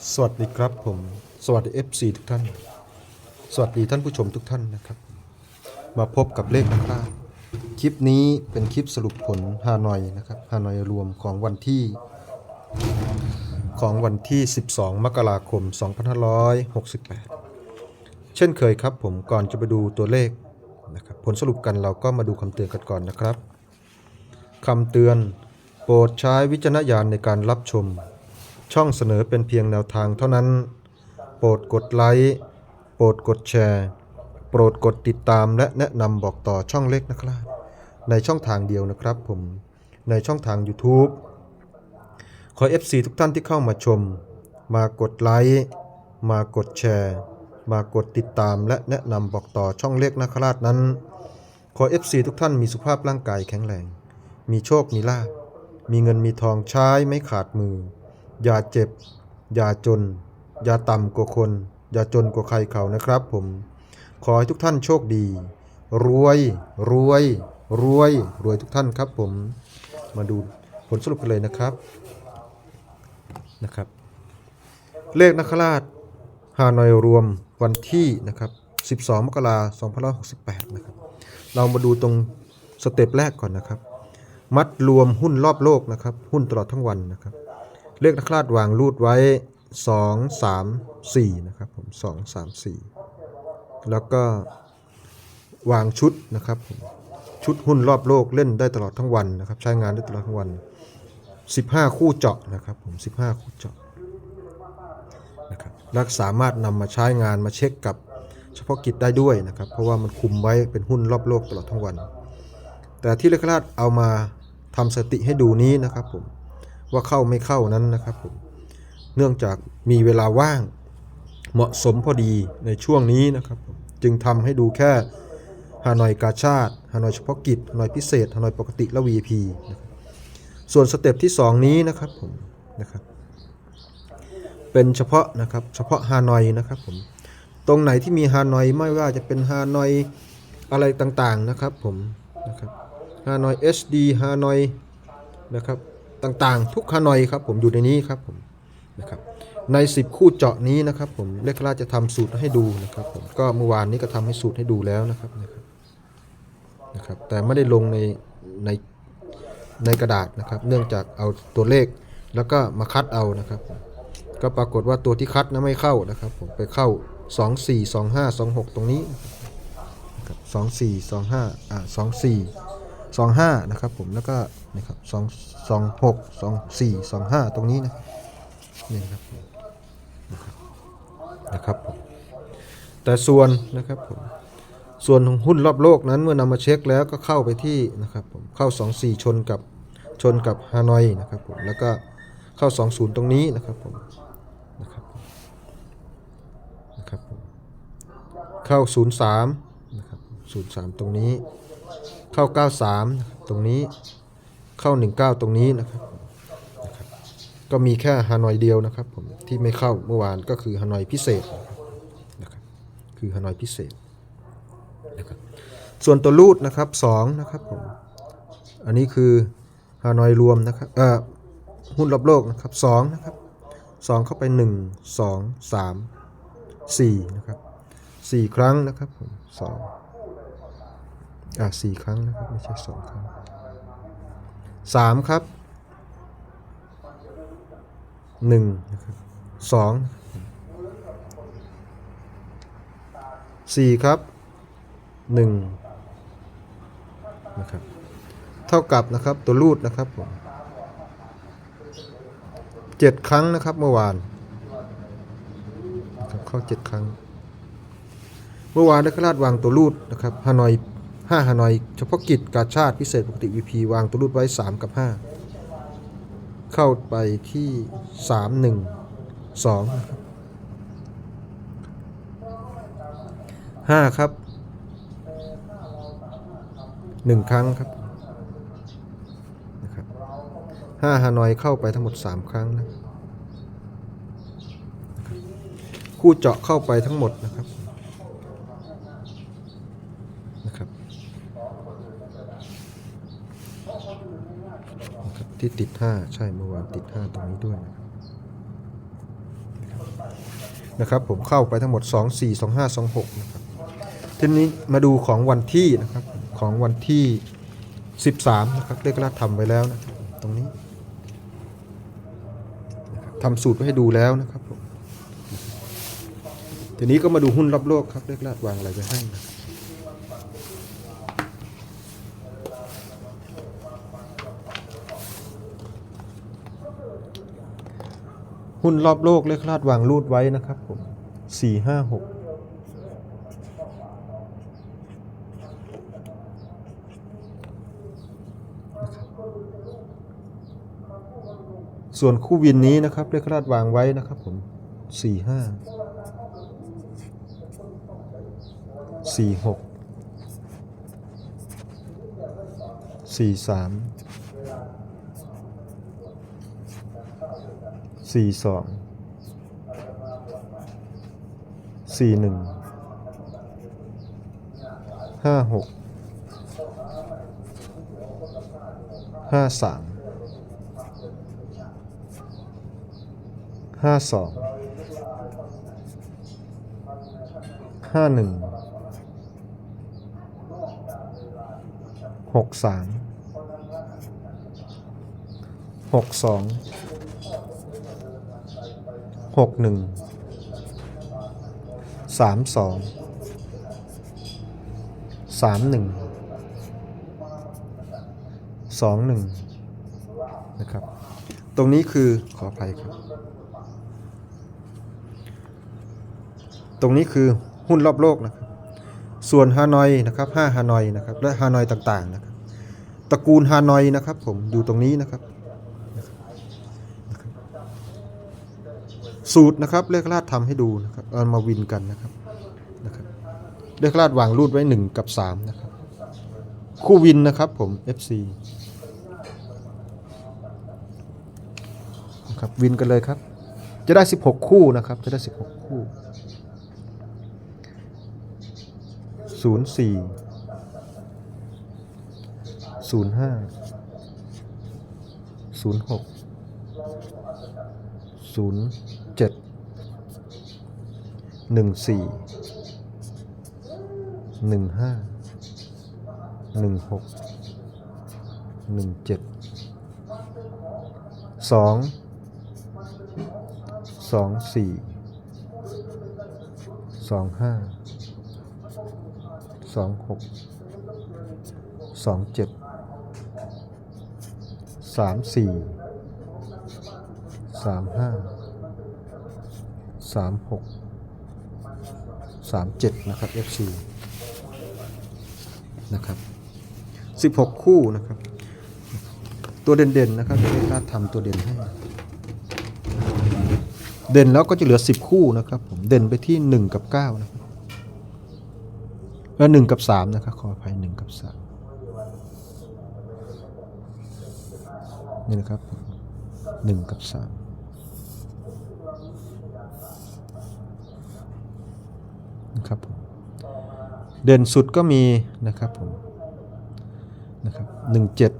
สวัสดีครับผม สวัสดี FC ทุกท่าน สวัสดีท่านผู้ชมทุกท่านนะครับ มาพบกับเลขนะครับคลิปนี้เป็นคลิปสรุปผลฮานอยนะครับฮานอยรวมของวันที่ ของวันที่ 12 มกราคม 2568 เช่นเคยครับผมก่อนจะไปดูตัวเลขนะครับผลสรุปกันเราก็มาดูคำเตือนกันก่อนนะครับคำเตือน โปรดใช้วิจารณญาณในการรับชม ช่องเสนอเป็นเพียงแนวทางเท่านั้น โปรดกดไลค์ โปรดกดแชร์ โปรดกดติดตามและแนะนำบอกต่อช่องเล็กนะครับ ในช่องทางเดียวนะครับผม ในช่องทาง YouTube ขอ FC ทุกท่านที่เข้ามาชม มากดไลค์ มากดแชร์ มากดติดตามและแนะนำบอกต่อช่องเล็กนาคราชนั้น ขอ FC ทุกท่านมีสุขภาพร่างกายแข็งแรง มีโชค มีลาภ มีเงินมีทองใช้ไม่ขาดมือ อย่าเจ็บ อย่าจน อย่าต่ำกว่าคน อย่าจนกว่าใครเขานะครับผม ขอให้ทุกท่านโชคดี รวย รวย รวย รวยทุกท่านครับผม มาดูผลสรุปกันเลยนะครับ นะครับ เลขนักขราชฮานอยรวมวันที่นะครับ 12 มกราคม2568 นะครับ เรามาดูตรงสเต็ปแรกก่อนนะครับ มัดรวมหุ้นรอบโลกนะครับ หุ้นตลอดทั้งวันนะครับ เลขนักขราชวางรูดไว้ 2 3 4 นะครับผม 2 3 4 แล้วก็วางชุดนะครับผมชุดหุ้นรอบโลกเล่นได้ตลอดทั้งวันนะครับ ใช้งานได้ตลอดทั้งวัน 15 คู่เจาะนะครับผม 15 คู่เจาะนะครับและสามารถนำมาใช้งานมาเช็คกับเฉพาะกิจได้ด้วยนะครับ เพราะว่ามันคุมไว้เป็นหุ้นรอบโลกตลอดทั้งวัน แต่ที่เลขราชเอามาทำสติให้ดูนี้นะครับผม ว่าเข้าไม่เข้านั้นนะครับผมเนื่องจากมีเวลาว่างเหมาะสมพอดีในช่วงนี้นะครับ จึงทำให้ดูแค่ฮานอยกาชาติฮานอยเฉพาะกิจฮานอยพิเศษฮานอยปกติและ VP นะครับส่วนสเต็ปที่ 2 นี้นะครับผมนะครับเป็นเฉพาะนะครับเฉพาะฮานอยนะครับผมตรงไหนที่มีฮานอยไม่ว่าจะเป็นฮานอยอะไรต่างๆนะครับผมนะครับฮานอย SD ฮานอยนะครับ ต่างๆ ทุกฮานอยครับผมอยู่ในนี้ครับผมนะครับใน 10 คู่เจาะนี้นะครับผมเลขราจะทำสูตรให้ดูนะครับผมก็เมื่อวานนี้ก็ทำให้สูตรให้ดูแล้วนะครับนะครับนะครับแต่ไม่ได้ลงในในในกระดาษนะครับ เนื่องจากเอาตัวเลขแล้วก็มาคัดเอานะครับ ก็ปรากฏว่าตัวที่คัดนะไม่เข้านะครับผมไปเข้า 2 4 2 5 2 6 ตรงนี้นะครับ2 4 2 5อ่า2 4 2 5นะครับผมแล้วก็นะครับ2 2 6 2 4 2 5 ตรงนี้นะครับนี่นะครับนะครับนะครับผมแต่ส่วนนะครับผมส่วนของหุ้นรอบโลกนั้นเมื่อนำมาเช็คแล้วก็เข้าไปที่นะครับผมเข้า 2 4 ชนกับชนกับฮานอยนะครับผมแล้วก็เข้า 20 ตรงนี้นะครับผมนะครับนะครับผมเข้า 03นะครับ03 ตรงนี้ เข้า 93 ตรงนี้เข้า 19 ตรงนี้นะครับนะครับ ก็มีแค่ฮานอยเดียวนะครับผมที่ไม่เข้าเมื่อวานก็คือฮานอยพิเศษนะครับคือฮานอยพิเศษนะครับส่วนตัวรูดนะครับ2นะครับผมอันนี้คือฮานอยรวมนะครับเอ่อหุ้นรอบโลกนะครับ2นะครับสองเข้าไปหนึ่งสองสามสี่นะครับสี่ครั้งนะครับผมส อะสี่ครั้งนะครับ ไม่ใช่สองครั้งสามครับหนึ่งนะครับสองสี่ครับหนึ่งนะครับเท่ากับนะครับตัวรูดนะครับผมเจ็ดครั้งนะครับเมื่อวานนะครับเข้าเจ็ดครั้ง เมื่อวานได้ขลาดวางตัวรูดนะครับฮานอย ห้าฮานอยเฉพาะกิจกาชาติพิเศษปกติ VP วางตัวรูดไว้ 3 กับ 5 เข้าไปที่ 3 1 2นะครับ5ครับ 1 ครั้งครับนะครับห้าฮานอยเข้าไปทั้งหมด 3 ครั้งนะคู่เจาะเข้าไปทั้งหมดนะครับนะครับ ที่ติด 5 ใช่เมื่อวานติด 5 ตรงนี้ด้วยนะครับนะครับผมเข้าไปทั้งหมด 2 4 2 5 2 6นะครับทีนี้มาดูของวันที่นะครับของวันที่ 13 นะครับเลขลาดทำไว้แล้วนะครับตรงนี้ทำสูตรไว้ให้ดูแล้วนะครับผมทีนี้ก็มาดูหุ้นรอบโลกครับเลขลาดวางอะไรไว้ให้นะครับ หุ้นรอบโลกเลขคลาดวางรูดไว้นะครับผมสี่ห้าหกส่วนคู่วินนี้นะครับเลขคลาดวางไว้นะครับผมสี่ห้าสี่หกสี่สาม สี่สองสี่หนึ่งห้าหกห้าสามห้าสองห้าหนึ่งหกสามหกสอง หกหนึ่งสามสองสามหนึ่งสองหนึ่งนะครับ ตรงนี้คือขออภัยครับ ตรงนี้คือหุ้นรอบโลกนะครับ ส่วนฮานอยนะครับห้าฮานอยนะครับ และฮานอยต่างๆนะครับ ตระกูลฮานอยนะครับ ผมอยู่ตรงนี้นะครับ สูตรนะครับเลขลาดทำให้ดูนะครับเอามาวินกันนะครับนะครับเลขลาดวางรูดไว้ 1 กับ 3 นะครับ คู่วินนะครับผม FC นะครับวินกันเลยครับ จะได้ 16 คู่นะครับ จะได้ 16 คู่ 04 05 06ศูนย์เจ็ดหนึ่งสี่หนึ่งห้าหนึ่งหกหนึ่งเจ็ดสองสองสี่สองห้าสองหกสองเจ็ดสามสี่สามห้า สามหกสามเจ็ดนะครับ FC นะครับสิบหกคู่นะครับ ตัวเด่นๆนะครับเลขลาทำตัวเด่นให้ เด่นแล้วก็จะเหลือสิบคู่นะครับผมเด่นไปที่หนึ่งกับเก้านะครับแล้วหนึ่งกับสามนะครับขออภัยหนึ่งกับสามนี่นะครับหนึ่งกับสาม นะ ครับผมเด่นสุดก็มีนะครับผมนะครับหนึ่งเจ็ด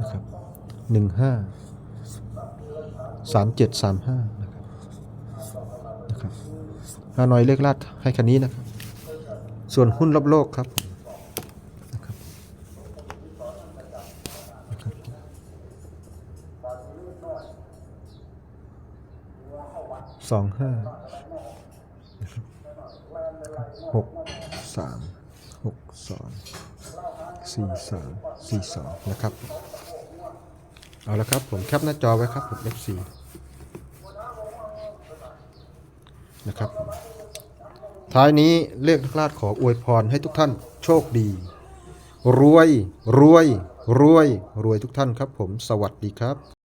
นะครับหนึ่งห้าสามเจ็ดสามห้านะครับนะครับฮานอยเลขลาดให้คันนี้นะครับ ส่วนหุ้นรอบโลกครับนะครับนะครับสองห้า หกสามหกสองสี่สามสี่สองนะครับ เอาละครับผมแคปหน้าจอไว้ครับผม F4 นะครับท้ายนี้เลขนักลาดขออวยพรให้ทุกท่านโชคดี รวย รวย รวย รวยทุกท่านครับผม สวัสดีครับ